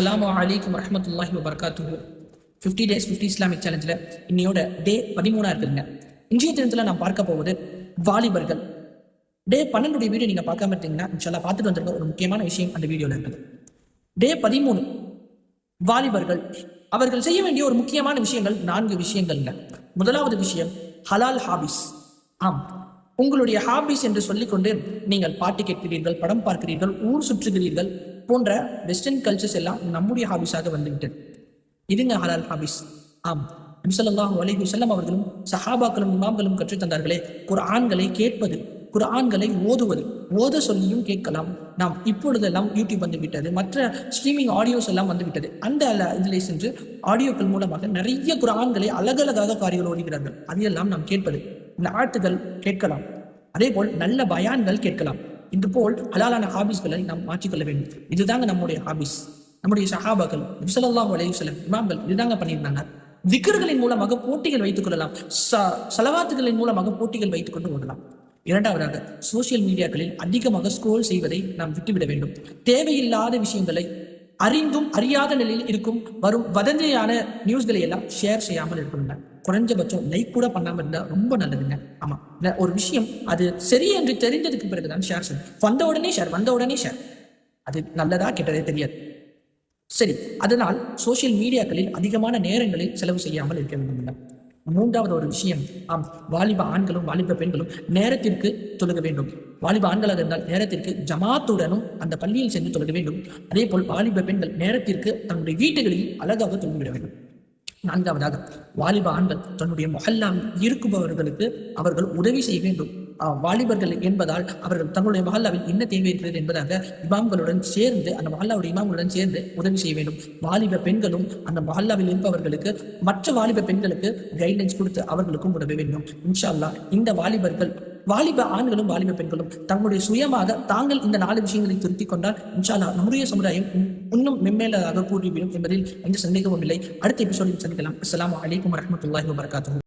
அஸ்ஸலாமு அலைக்கும் வரமத்துல்லாஹி வபர்காத்து ஃபிஃப்டி டேஸ் ஃபிஃப்டி இஸ்லாமிக் சேலஞ்சில் இன்னையோட டே பதிமூணாக இருக்குதுங்க. இன்றைய தினத்தில் நான் பார்க்க போவது வாலிபர்கள். டே பன்னெண்டுடைய வீடியோ நீங்கள் பார்க்காம இருந்தீங்கன்னா இன்ஷால்லா பார்த்துட்டு வந்திருக்க ஒரு முக்கியமான விஷயம் அந்த வீடியோவில் இருக்குது. டே பதிமூணு வாலிபர்கள். அவர்கள் செய்ய வேண்டிய ஒரு முக்கியமான விஷயங்கள் நான்கு விஷயங்கள்ங்க. முதலாவது விஷயம் ஹலால் ஹாபிஸ். ஆம். உங்களுடைய ஹாபிஸ் என்று சொல்லிக்கொண்டு நீங்கள் பாட்டு கேட்கிறீர்கள் படம் பார்க்கிறீர்கள் ஊர் சுற்றுகிறீர்கள் போன்ற வெஸ்டர்ன் கல்ச்சர்ஸ் எல்லாம் நம்முடைய ஹாபிஸாக வந்துவிட்டது. இதுங்க ஹலால் ஹாபிஸ். ஆம். நபிசல்லாஹு அலைஹி வஸல்லம் அவர்களும் சஹாபாக்களும் இமாம்களும் கற்றுத் தந்தார்களே குர்ஆன்களை கேட்பது குர்ஆன்களை ஓதுவது ஓத சொல்லியும் கேட்கலாம். நாம் இப்பொழுதெல்லாம் யூடியூப் வந்து விட்டது மற்ற ஸ்ட்ரீமிங் ஆடியோஸ் எல்லாம் வந்து விட்டது. அந்த இதில் சென்று ஆடியோக்கள் மூலமாக நிறைய குர்ஆன்களை அழகழகாக காரியங்கள் ஓடுகிறார்கள் அதையெல்லாம் நாம் கேட்பது இந்த ஆட்டுகள் கேட்கலாம். அதே போல் நல்ல பயான்கள் கேட்கலாம். இது போல் ஹலாலான ஹாபிஸ்களை நாம் மாற்றிக்கொள்ள வேண்டும். இதுதாங்க நம்முடைய ஹாபிஸ். நம்முடைய சஹாபாக்கள் நபிசல்லாஹு அலைஹி சில இமாம்கள் இதுதாங்க பண்ணியிருந்தாங்க. விக்கர்களின் மூலமாக போட்டிகள் வைத்துக் கொள்ளலாம். ச- சலவாத்துகளின் மூலமாக போட்டிகள் வைத்துக் கொண்டு ஓடலாம். இரண்டாவதாக சோசியல் மீடியாக்களில் அதிகமாக ஸ்க்ரோல் செய்வதை நாம் விட்டுவிட வேண்டும். தேவையில்லாத விஷயங்களை அறிந்தும் அறியாத நிலையில் இருக்கும் வரும் வதந்தியான நியூஸ்களை எல்லாம் ஷேர் செய்யாமல் இருக்கின்றன குறைஞ்சபட்சம் லைக் கூட பண்ணாம இருந்தா ரொம்ப நல்லதுங்க. ஆமா. ஒரு விஷயம் அது சரி என்று தெரிந்ததுக்கு பிறகுதான் ஷேர் சார் வந்த உடனே ஷேர் வந்த உடனே ஷேர் அது நல்லதா கெட்டதே தெரியாது. சரி. அதனால் சோஷியல் மீடியாக்களில் அதிகமான நேரங்களில் செலவு செய்யாமல் இருக்க வேண்டும் மூன்றாவது ஒரு விஷயம் ஆம் வாலிப ஆண்களும் வாலிப பெண்களும் நேரத்திற்கு தொழுக வேண்டும். வாலிப ஆண்களாக இருந்தால் நேரத்திற்கு ஜமாத்துடனும் அந்த பள்ளியில் சென்று தொழுக வேண்டும். அதே போல் வாலிப பெண்கள் நேரத்திற்கு தன்னுடைய வீட்டுகளில் அழகாக தொழுகிவிட வேண்டும். நான்காவதாக வாலிப ஆண்கள் தன்னுடைய மொஹல்லாவில் இருக்குபவர்களுக்கு அவர்கள் உதவி செய்ய வேண்டும். வாலிபர்கள் என்பதால் அவர்கள் தங்களுடைய மஹல்லாவில் என்ன தேவை இருக்கிறது என்பதாக இமாம்களுடன் சேர்ந்து அந்த மஹல்லாவுடைய இமாம்களுடன் சேர்ந்து உதவி செய்ய வேண்டும். வாலிப பெண்களும் அந்த மஹல்லாவில் இருப்பவர்களுக்கு மற்ற வாலிப பெண்களுக்கு கைட்லைன்ஸ் கொடுத்து அவர்களுக்கும் உதவ வேண்டும். இன்ஷா அல்லாஹ் இந்த வாலிபர்கள் வாலிப ஆண்களும் வாலிப பெண்களும் தங்களுடைய சுயமாக தாங்கள் இந்த நாலு விஷயங்களை திருத்திக் கொண்டால் இன்ஷாலா நம்முடைய சமுதாயம் இன்னும் மென்மேலாக கூறிவிடும் என்பதில் எந்த சந்தேகமும் இல்லை. அடுத்த எபிசோடில் சந்திக்கலாம். அஸ்லாம் வலைக்கம் வரஹ்மத்துல்லாஹி வபரகாத்துஹு.